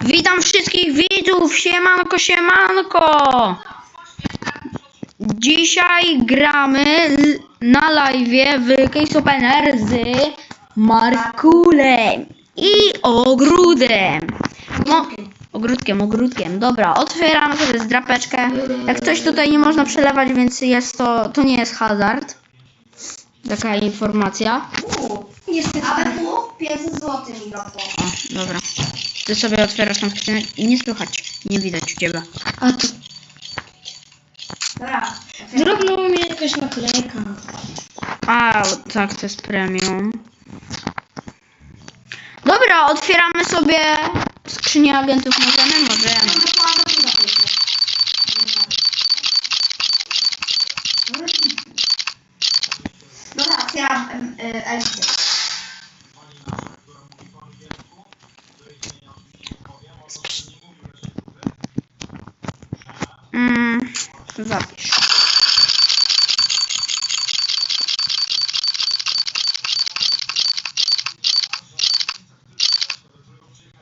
Witam wszystkich widzów, siemanko, siemanko! Dzisiaj gramy na live w Case Opener z Markulem i Ogródem. No, ogródkiem, ogródkiem. Dobra, otwieramy sobie zdrapeczkę. Jak coś tutaj nie można przelewać, więc jest to, to nie jest hazard. Taka informacja. Uuu, niestety. Ale tu 500 zł mi brakło. O, dobra. Ty sobie otwierasz tą skrzynę i nie słychać. Nie widać u ciebie. A to Dobra. drobną mi jakaś naklejka. A, tak, to jest premium. Dobra, otwieramy sobie skrzynię agentów. Możemy? Możemy. Dobra, y, Elixir. Mm, zapisz.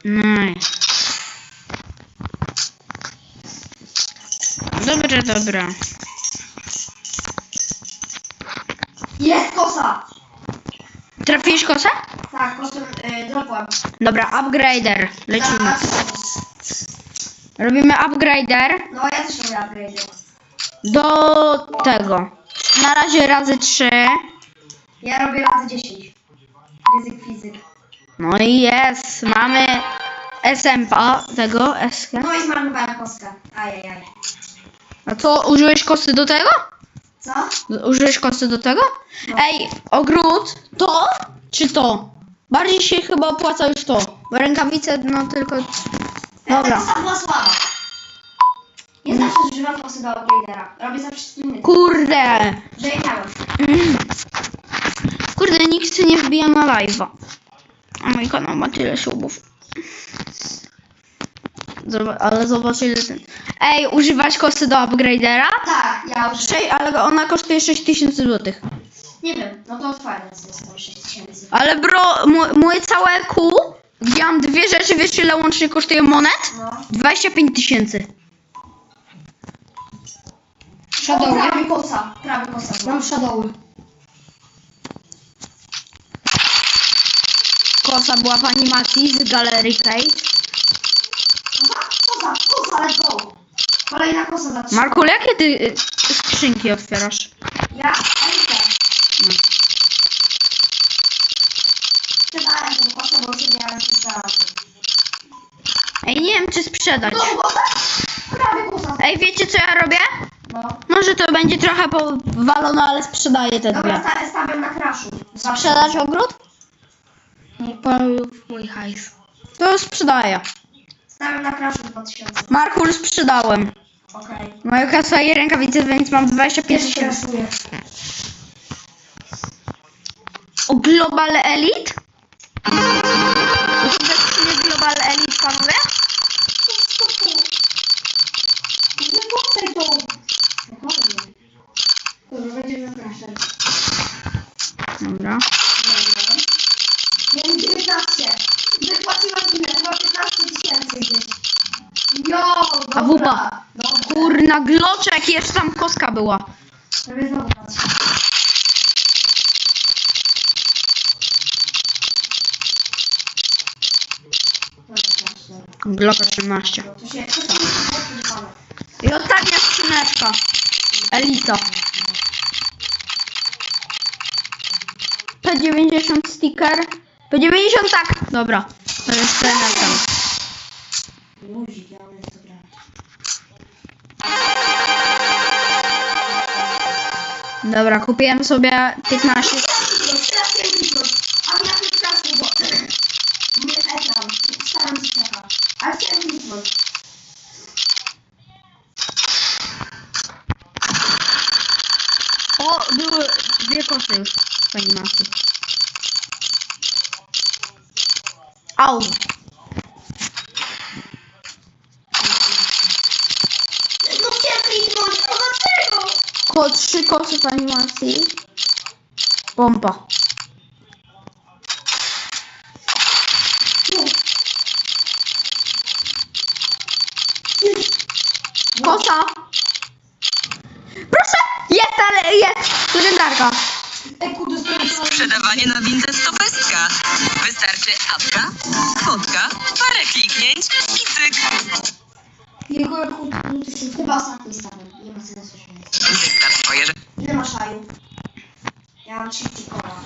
Nice. Dobra, dobra. Jest kosa! Trafiłeś kosę? Tak, kosem y, dropłem. Dobra, upgrader. Lecimy. Robimy upgrader No ja też robię upgrade. do tego. Na razie razy 3. Ja robię razy 10. Ryzyk fizyk. No i jest. Mamy SMP tego, SK. No i zmarnowałem kostkę. Ajajaj. A co, użyłeś kosy do tego? Co? Użyłeś kosy do tego? No. Ej, ogród, to czy to? Bardziej się chyba opłaca już to. Bo rękawice, no tylko... Ta Dobra. kosa była słaba. Nie zawsze używam kosy do upgradera. Robię zawsze inny. Kurde. Że ja miałem. Kurde, nikt nie wbija na live'a. A mój kanał ma tyle subów. Zob- ale zobacz ile ten... Ej, używać kosy do upgradera? Tak, ja już. Szej, ale ona kosztuje 6000 zł. Nie wiem, no to otwarte jest to 6 tysięcy. Ale bro, mo- moje całe kół, gdzie mam dwie rzeczy, wiesz ile łącznie kosztuje monet? No. 25 tysięcy. Shadowy. prawie kosa. Prawie kosa. Mam shadowy. Kosa była w animacji z Galerii Kate. Kosa, kosa, let's go. Kolejna kosa za trzy. Marku, jakie ty y, skrzynki otwierasz? Ja, Elite. No. Sprzedałem tę kosę, bo już miałem sprzedałem. Ej, nie wiem czy sprzedać. Znowu kosa? Prawie kosa. Ej, wiecie co ja robię? No. Może to będzie trochę powalone, ale sprzedaję te Dobra, dwie. sta- stawiam na crashu. Sprzedać ogród? Palił mój hajs. To sprzedaję. Stawiam na crashu 2000. Markul sprzedałem. Okej. Moja kasa i rękawice, więc mam 25 Pierwszy tysięcy. crashuję. O Global Elite? To skrzynia Global Elite, panowie? Włączaj to. Spokojnie. Dobra, będziemy praszać. Dobra. Miałem 19. Wypłaciłam ile? Chyba 15 tysięcy gdzieś. Jo, dobra. A wupa? Dobrze. Kurna, gloczek, jeszcze tam koska była. Dobra, patrzę. Glocka 13. To się, to się. I ostatnia skrzyneczka. Elita. P90 sticker. P90 tak. Dobra. To jest ten tam. Luzik, ja mam to grać. Dobra, kupiłem sobie 15. Teraz piękny plus. A ja tu czasu, bo... Nie jest ekran. Staram się czekać. Ale chciałem kliknąć. O, były dwie kosy już w animacji. Au! No chciałem dlaczego? Ko trzy koty w animacji. Bomba. Kosa! Proszę! Jest, ale jest! Legendarka! Sprzedawanie na windę stopestka. Wystarczy apka, fotka, parę kliknięć i cyk. Jego jak utknięty Chyba ostatni stałem. Nie ma sensu się Wystaw swoje rzeczy. Ile masz haju? Ja mam 30 koła.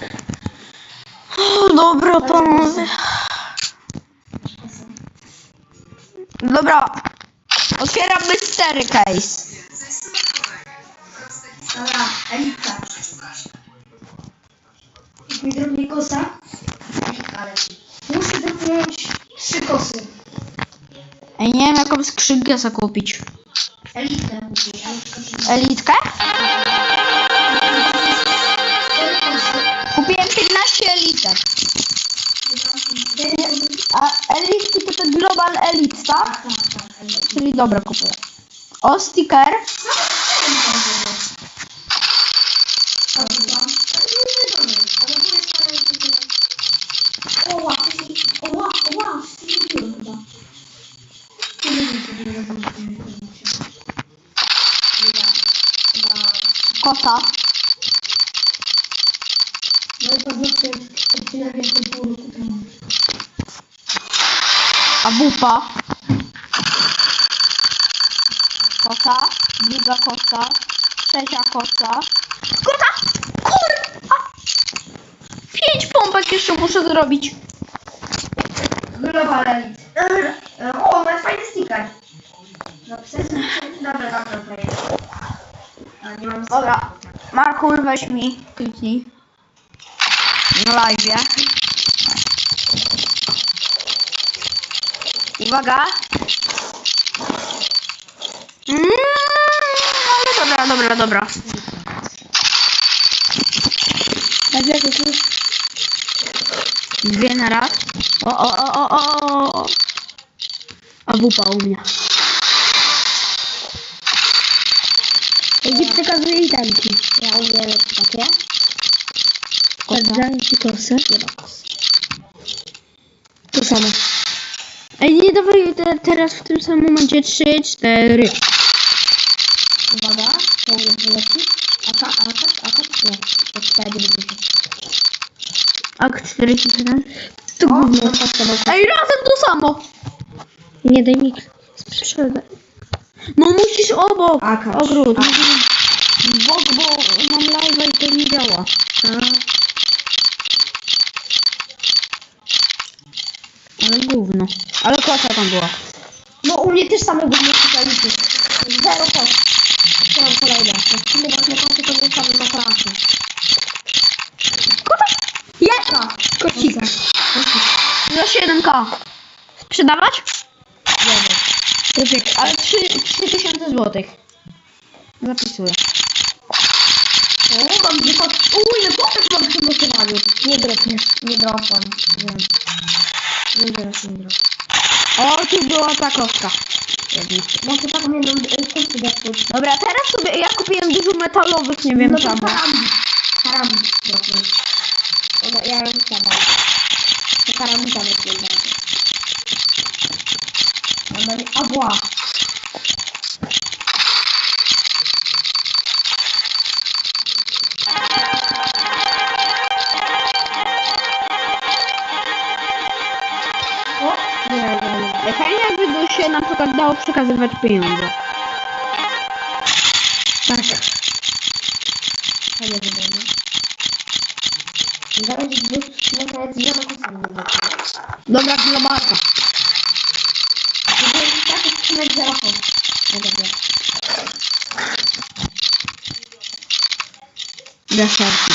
O, dobra, panowie. Dobra. Otwieram mystery case. Dobra, elitka. Mi drobnie kosa. Muszę dotknąć trzy kosy. Ej, nie wiem jaką skrzynkę sobie kupić. Elitkę kupię. Elitkę? Kupiłem 15 elitek. A elitki to ten Global Elite, tak? Tak, tak, tak. Czyli dobra kupuję. O, sticker. Oła, oła, oła, zrobiłem chyba. Nie wiem, co było zrobione. Kota. No i paznokcie odcinek jestem pół roku temu. A bupa. Kota. Druga kota. Trzecia kota. Kota! Kur! A! Pięć pompek jeszcze muszę zrobić. Global Elite. E, O, ma fajny sticker. Napisać? Dobra, dobra, dobra. Nie mam Dobra. Markur, weź mi. Kliknij. Na live. Uwaga. Mm, ale dobra, dobra, dobra. Dwie na raz. O, o, o, o, o, o. A wupa u mnie. Gdzie przekazuję itemki? Ja umiem takie. Sprawdzam ci kosę. To samo. Ej, nie dawaj te, teraz w tym samym momencie trzy, cztery. Uwaga, to mnie wyleci. Aka, aka, aka, nie. To cztery będzie się. Akt 47. To gówno. Ej, razem to samo. Nie daj mi Sprzedaj. No musisz obok. Akacz. Ogród. A. Bok, bo mam live'a i to nie działa. Ale gówno. Ale kosa tam była. No u mnie też same główne czytelniki. Zero kos. Co mam kolejne? Chwilę właśnie kosy, to był same matrasy. Kota! Jaka! Kocika. Za 7k. Sprzedawać? Nie Ale 3, 3000 złotych. Zapisuję. O, mam dwie koty. Uj, ile kotek mam przy mocowaniu. Nie dropniesz. Nie dropam. Wiem. Nie nie drop. O, tu była ta kostka. Może taką jedną kosę dropnąć. Dobra, teraz sobie ja kupiłem dużo metalowych, nie wiem No to czemu. karambit. Karambit dropnąć. Ona, ja ją siadam. To karambita dropnąć bardzo. Ona nie... A, była. O, nie, nie, nie. Ej, Fajnie jakby to się na przykład dało przekazywać pieniądze. Tak. Fajnie wygląda. Zaraz dwóch skrzynek z wieloma kosami będzie. Dobra, globalka. Jeżeli taki skrzynek zero kos. No dobra. Deserki.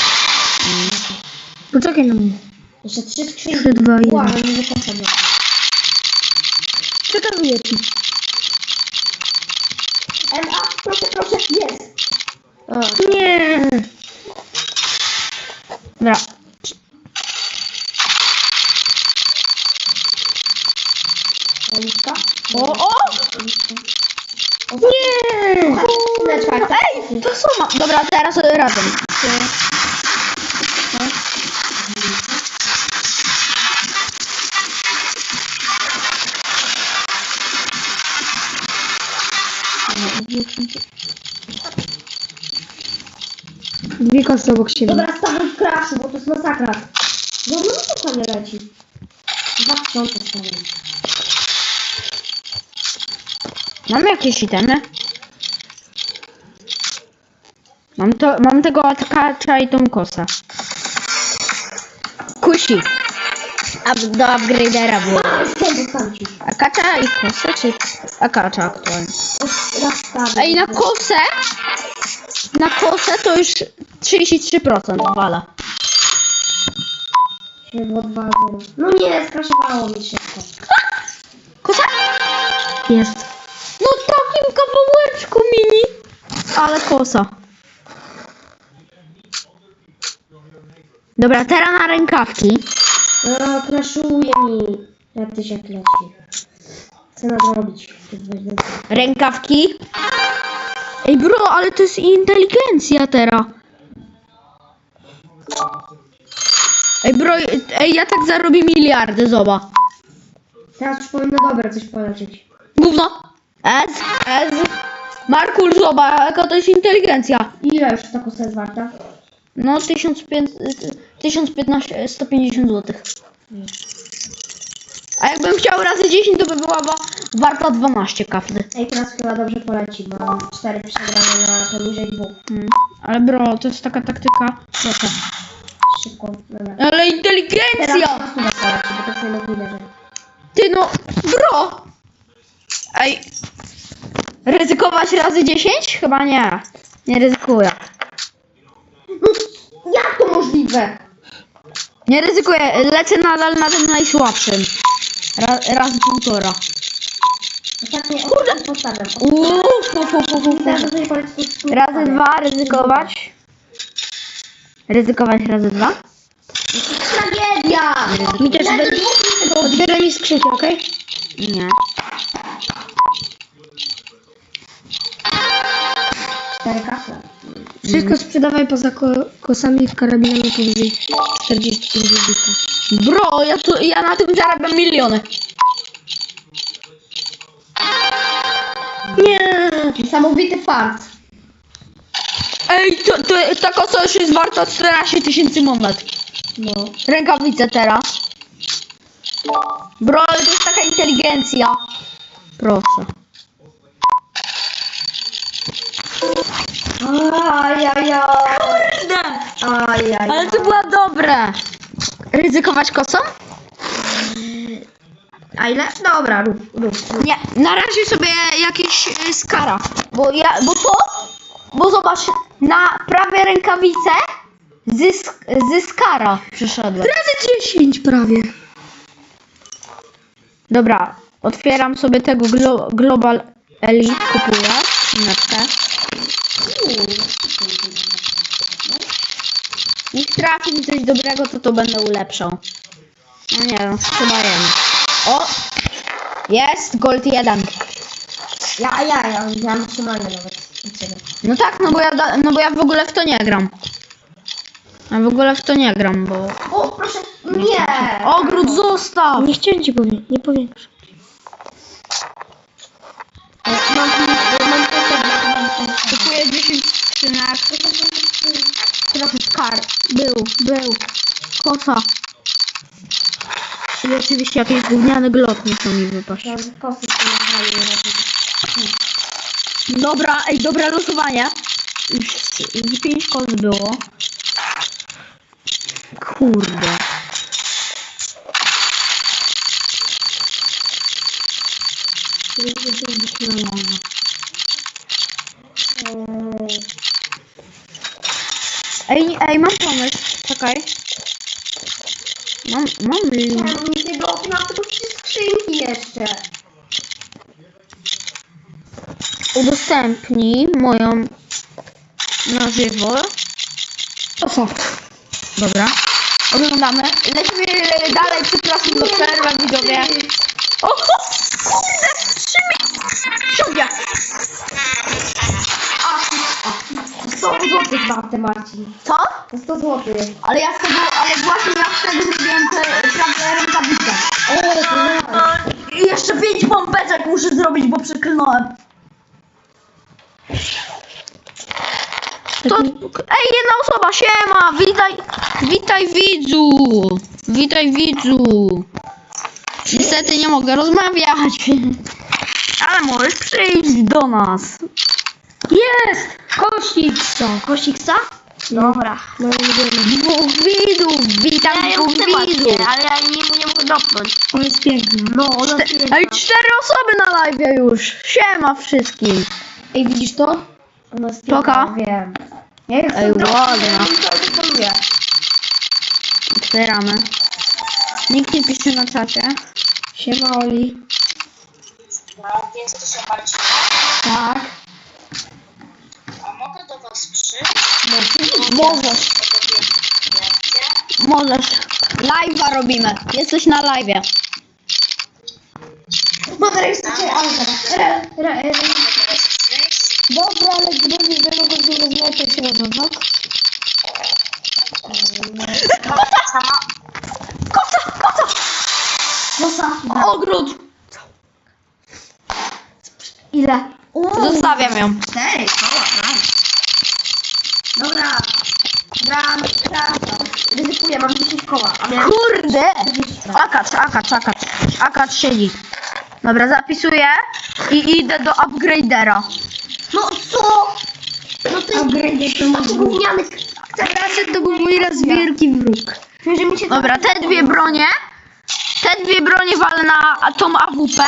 Poczekaj na mnie. Jeszcze trzy skrzynki. Trzy, dwa, jeden. Wow, nie wykończę mnie. Przekazuję ci. MA, proszę, proszę, jest. O, Nie. Dobra. Oliwka. O, o! Nie! Ej, to sama. Dobra, teraz razem. Dwie kosy obok siebie. Dobra, stawiam w crashu, bo to jest masakra. No, no, to nie leci. Dwa tysiące stawiam. Mam jakieś itemy? Mam, to, mam tego atakacza i tą kosę. Kusi. Up, do upgradera było. Akacza i kosę, czy akacza aktualnie? Ej, na kosę, na kosę to już 33% wala. Było 2 0 No nie, skraszowało mi szybko. Kosa? Jest. No takim kawałeczku mini. Ale kosa. Dobra, teraz na rękawki. No, crashuje mi. Jak ty się leci. Co nadrobić? Rękawki. Ej bro, ale to jest inteligencja teraz. Ej bro, ej ja tak zarobię miliardy, zobacz. Teraz już powinno dobre coś polecieć. Gówno. Ez, ez. Markul, zobacz, jaka to jest inteligencja. Ile już ta kosa jest warta? No, 1500, 1015, 150 zł. A jakbym chciał razy 10, to by była wa- warta 12 kafly. Ej, teraz chyba dobrze poleci, bo mam 4 przegrane na poniżej 2. Mm. Ale bro, to jest taka taktyka. Proszę. Szybko. Dobra. Ale Teraz inteligencja! chyba poleci, bo to sobie mówi leży. Ty no, bro! Ej, ryzykować razy 10? Chyba nie. Nie ryzykuję. Jak to możliwe? Nie ryzykuję, lecę nadal na tym najsłabszym. Ra, razy półtora. Ostatnie kurde postawiam. Uuu, fu, fu, fu, fu, fu. Teraz sobie poleci to jest Razy dwa ryzykować. Ryzykować razy dwa. Tragedia! Mi też Ja by- nie lubię tego. Odbieraj mi skrzynkę, okej? Nie. Cztery kasy. Wszystko sprzedawaj poza ko kosami w karabinami powyżej 45 zł. Bro, ja, tu, ja na tym zarabiam miliony. Nie! Niesamowity fart. Ej, to, to, ta kosa już jest warta 14 tysięcy monet. No. Rękawice teraz. Bro, ale to jest taka inteligencja. Proszę. Ajajaj. Kurde! Ajajaj. Ale to było dobre. Ryzykować kosą? A ile? Dobra, rób, rób. Nie, na razie sobie jakieś y, skara. Bo ja, bo to, bo zobacz, na prawe rękawice zysk, zyskara przyszedłem. Razy 10 prawie. Dobra, otwieram sobie tego glo, Global Elite, kupuję. Minetkę. Niech trafi mi coś dobrego, to to będę ulepszał. No nie wiem, sprzedajemy. O! Jest, gold 1. Ja, ja, ja, ja mam trzymanie nawet. No tak, no bo ja, da- no bo ja w ogóle w to nie gram. Ja w ogóle w to nie gram, bo... O, proszę, nie! Ogród zostaw! Nie chciałem ci powiedzieć, nie mam, mam mam Kupuję 10 skrzynek. Trochę skar. Był, był. Kosa. I oczywiście jakiś gówniany glot muszą mi wypaść. Kosy Dobra, ej, dobre losowanie. Już z 5 kos było. Kurde. Ej, ej, mam pomysł. Czekaj. Mam, mam link. Mam nie tego okna, tylko trzy skrzynki jeszcze. Udostępnij moją na żywo. To co? Dobra. Oglądamy. Lecimy dalej, przepraszam za przerwę, widzowie. O, kurde, trzy mi... zł warte, Marcin. Co? To 100 zł. Ale ja z tego, ale właśnie ja z tego zrobiłem te rękawice. O, to I jeszcze pięć pompeczek muszę zrobić, bo przeklnąłem. To, ej, jedna osoba, siema, witaj, witaj widzu, witaj widzu. Niestety nie mogę rozmawiać, ale możesz przyjść do nas. Jest! Kościk! Co? Kosiksa? Dobra. No nie wiemy. Dwóch widzów, witam Ja ją dwóch chcę widzów. właśnie, ale ja nie, nie mogę dopnąć. On jest piękny. No, ona Czte- Ej, cztery osoby na live już. Siema wszystkim. Ej, widzisz to? Ona jest piękna, wiem. Ja jej chcę Ej, dopnąć, ładna. ale to. Otwieramy. Nikt nie pisze na czacie. Siema Oli. Tak. Przyjść? Możesz. Możesz. Live'a robimy. Jesteś na live'ie. Bo teraz jest takie auto. Re, re, re. Dobra, ale gdyby nie mogę z nim rozmawiać, to się nazywa. Sama Kosa, kosa. Kosa. Ogród. Ile? Zostawiam ją. Cztery, koła. Dobra. Gram, gram. Ryzykuję, mam 10 koła. A miałem Kurde. 20. Akacz, akacz, akacz. Akacz siedzi. Dobra, zapisuję i idę do upgradera. No co? No ty taki gówniany Teraz to był mój raz wielki wróg. Dobra, te dwie bronie. Te dwie bronie walę na tą AWP.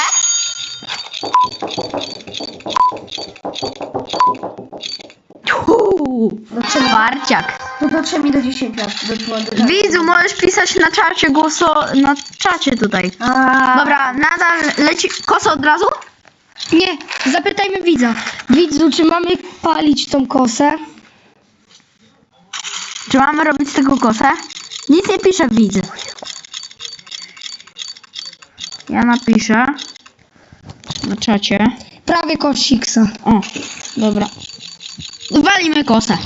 Uuu, Barciak. To patrzę mi do 10 lat. Do, do, do, Widzu, możesz pisać na czacie głoso, na czacie tutaj. A, Dobra, nadal leci kosa od razu? Nie, zapytajmy widza. Widzu, czy mamy palić tą kosę? Czy mamy robić z tego kosę? Nic nie pisze widz. Ja napiszę na czacie. Prawie kosiksa. O, dobra. Walimy kosę.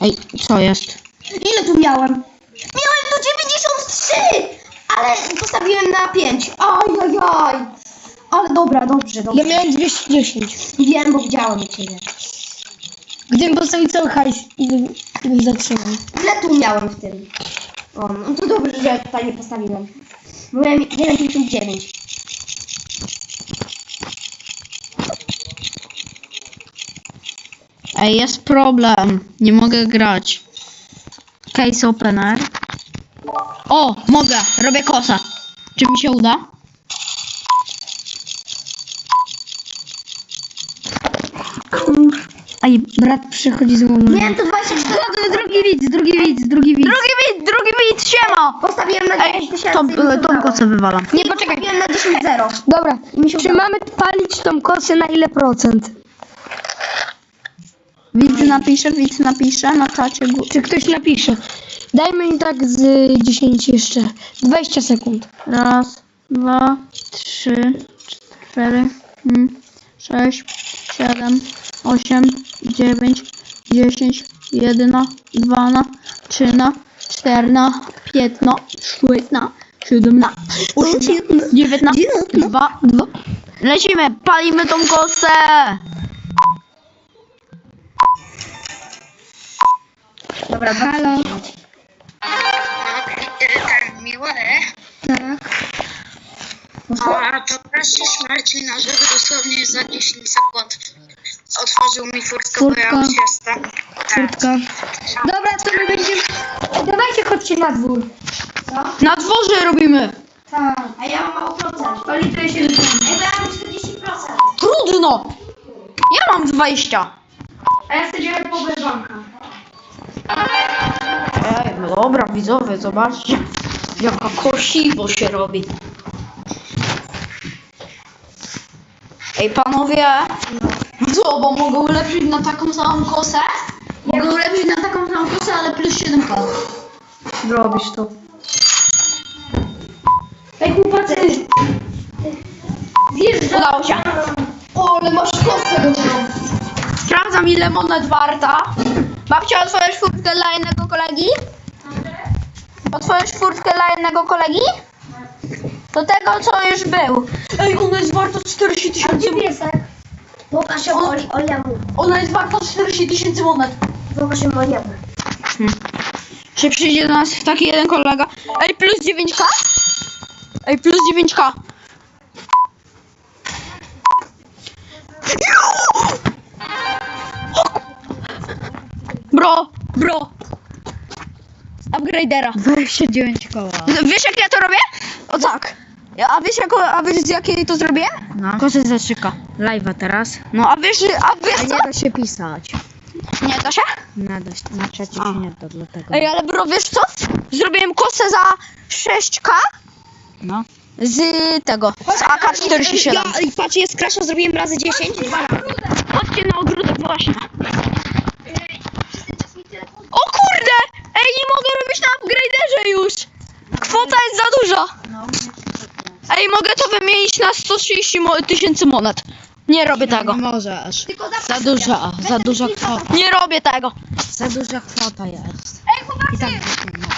Ej, co jest? Ile tu miałem? Miałem tu 93! Ale postawiłem na 5. Ajajaj. Ale dobra, dobrze, dobrze. Ja miałem 210. Wiem, bo widziałem ciebie. Gdybym postawił cały hajs, bym, bym zatrzymał. Ile tu miałem w tym? O, no to dobrze, że ja tutaj nie postawiłem. Byłem 1,59. Ej, jest problem. Nie mogę grać. Case opener. O, mogę. Robię kosa. Czy mi się uda? Ej, Brat przychodzi z łomem. Miałem tu 24. Drugi widz, drugi widz, drugi widz. drugi widz, drugi widz, siema! Postawiłem na 10 Ej, tysięcy. i mi się tą udało. kosę wywalam. Nie, poczekaj. Postawiłem na 10 zero. Dobra, mi się czy udało. mamy palić tą kosę na ile procent? Widz napisze, widz napisze na czacie. gó- Czy ktoś napisze? Dajmy im tak z 10 jeszcze. 20 sekund. Raz, dwa, trzy, cztery, mm, sześć, siedem, osiem, dziewięć, dziesięć, jedna, dwana, trzyna, czterna, piętna, sztywna, siódemna, ósmna, dziewiętna, dwa, dwa. Lecimy, palimy tą kosę! Dobra, Halo. ten miły. A to prosisz Marcina, żeby dosłownie za 10 sekund otworzył mi furtkę, bo ja Furtka. już jestem. Tak. Kurtka. Dobra, to my będziemy... Dawajcie, chodźcie na dwór. Na dworze robimy! Tak. A ja mam mało procent. To lituję się do Ej, bo ja mam 40%. Trudno! Ja mam 20. A ja chcę dzielę banka. Ej, no dobra, widzowie, zobaczcie, jaka kosiwo się robi. Ej, panowie, co, bo mogę ulepszyć na taką samą kosę? Mogę ulepszyć na taką samą kosę, ale plus 7 k. Robisz to. Ej, chłopacy. Zjeżdża. Udało się. O, ale masz kosę dobrą. Sprawdzam, ile monet warta. Babcia, otworzysz furtkę dla jednego kolegi? Otworzysz furtkę dla jednego kolegi? Do tego, co już był. Ej, ona jest warta 40 tysięcy. Gdzie piesek? Pokaż ją Oli, Oliemu. Ona jest warta 40 tysięcy monet. Pokaż ją Oliemu. Czy przyjdzie do nas taki jeden kolega? Ej, plus 9k? Ej, plus 9k. Bro, bro. Upgradera. Weź się 9 koła. Wiesz jak ja to robię? O tak. A wiesz, jako, a wiesz z jakiej to zrobię? No. Kosy za 3k. Live'a teraz. No a wiesz, a wiesz A co? nie da się pisać. Nie da się? Nada się, na czacie się nie da, dlatego. Ej, ale bro, wiesz co? Zrobiłem kosę za 6k No. z tego, z AK-47. Ja, patrz, jest krasza, zrobiłem razy 10. Chodźcie na ogródek właśnie. O kurde! Ej, nie mogę robić na upgraderze już! Kwota jest za duża. Ej, mogę to wymienić na 130 mo- tysięcy monet. Nie robię tego. Nie możesz. Za duża, za duża kwota. Nie robię tego. Za duża kwota jest. I tak nie ma.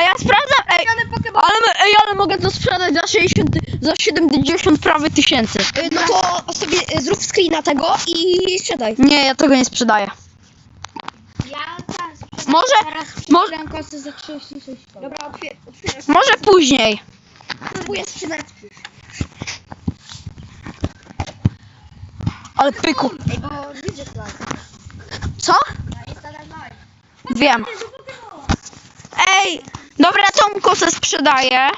Ej, ja sprawdzam. Ej, ale, ej, ale mogę to sprzedać za 60, ty- za 70 prawie tysięcy. No to sobie y, zrób screena tego i sprzedaj. Nie, ja tego nie sprzedaję. Może, za 36 Dobra, otwier- otwieram. może później. Próbuję sprzedać. Ale pyku. Ej, bo widzę to. Co? Wiem. Ej, dobra, tą kosę sprzedaję.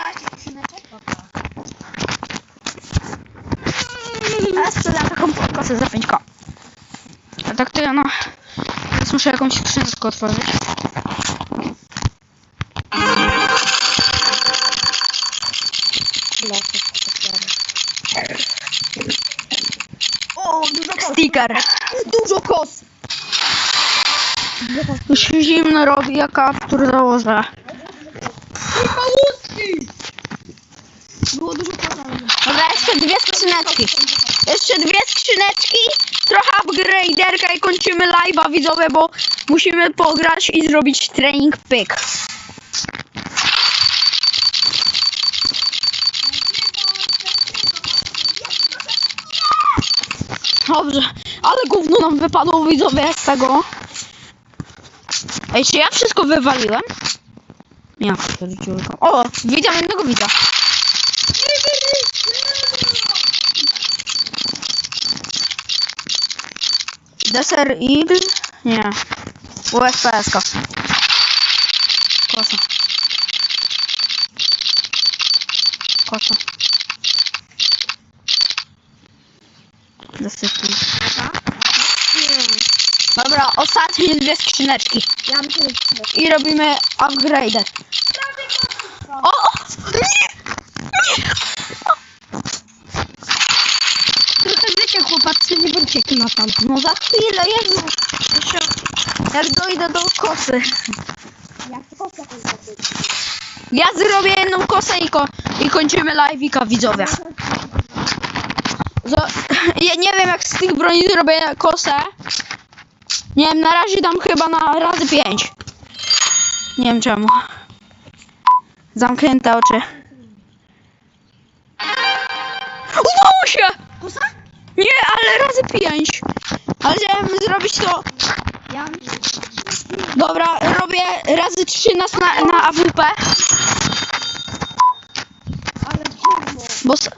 Ale sprzedam taką kosę za 5k. A tak to ja no... Teraz muszę jakąś skrzynkę otworzyć. O, dużo kos. Sticker. Dużo kos. Już się zimno robi, jak kaptur założę. Było dużo kos. Dobra, jeszcze dwie skrzyneczki. Jeszcze dwie skrzyneczki, trochę upgraderka i kończymy live'a widzowie, bo musimy pograć i zrobić trening pyk. Dobrze, ale gówno nam wypadło widzowie z tego. Ej, czy ja wszystko wywaliłem? Ja pierdziulkę. O, widziałem jednego widza. Deser Eagle? Nie. USPS. -ka. Kosa. Kosa. Eagle. Dobra, ostatnie dwie skrzyneczki. Ja bym się I robimy upgrade. O! o! Nie! Trochę wiecie nie bądźcie knapam. No za chwilę, Jezu. Jeszcze, jak dojdę do kosy. Ja zrobię jedną kosę i, ko i kończymy live'ika, widzowie. Zo ja nie wiem, jak z tych broni zrobię kosę. Nie wiem, na razie dam chyba na razy 5. Nie wiem czemu. Zamknięte oczy. Udało się! Nie, ale razy 5. Ale chciałem zrobić to. Dobra, robię razy 3 nas na, na AWP. Bo... s-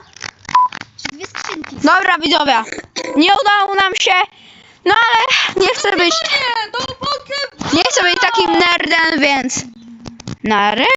Dwie skrzynki. Dobra, widzowie. Nie udało nam się. No ale nie chcę być. Nie chcę być takim nerdem, więc. Na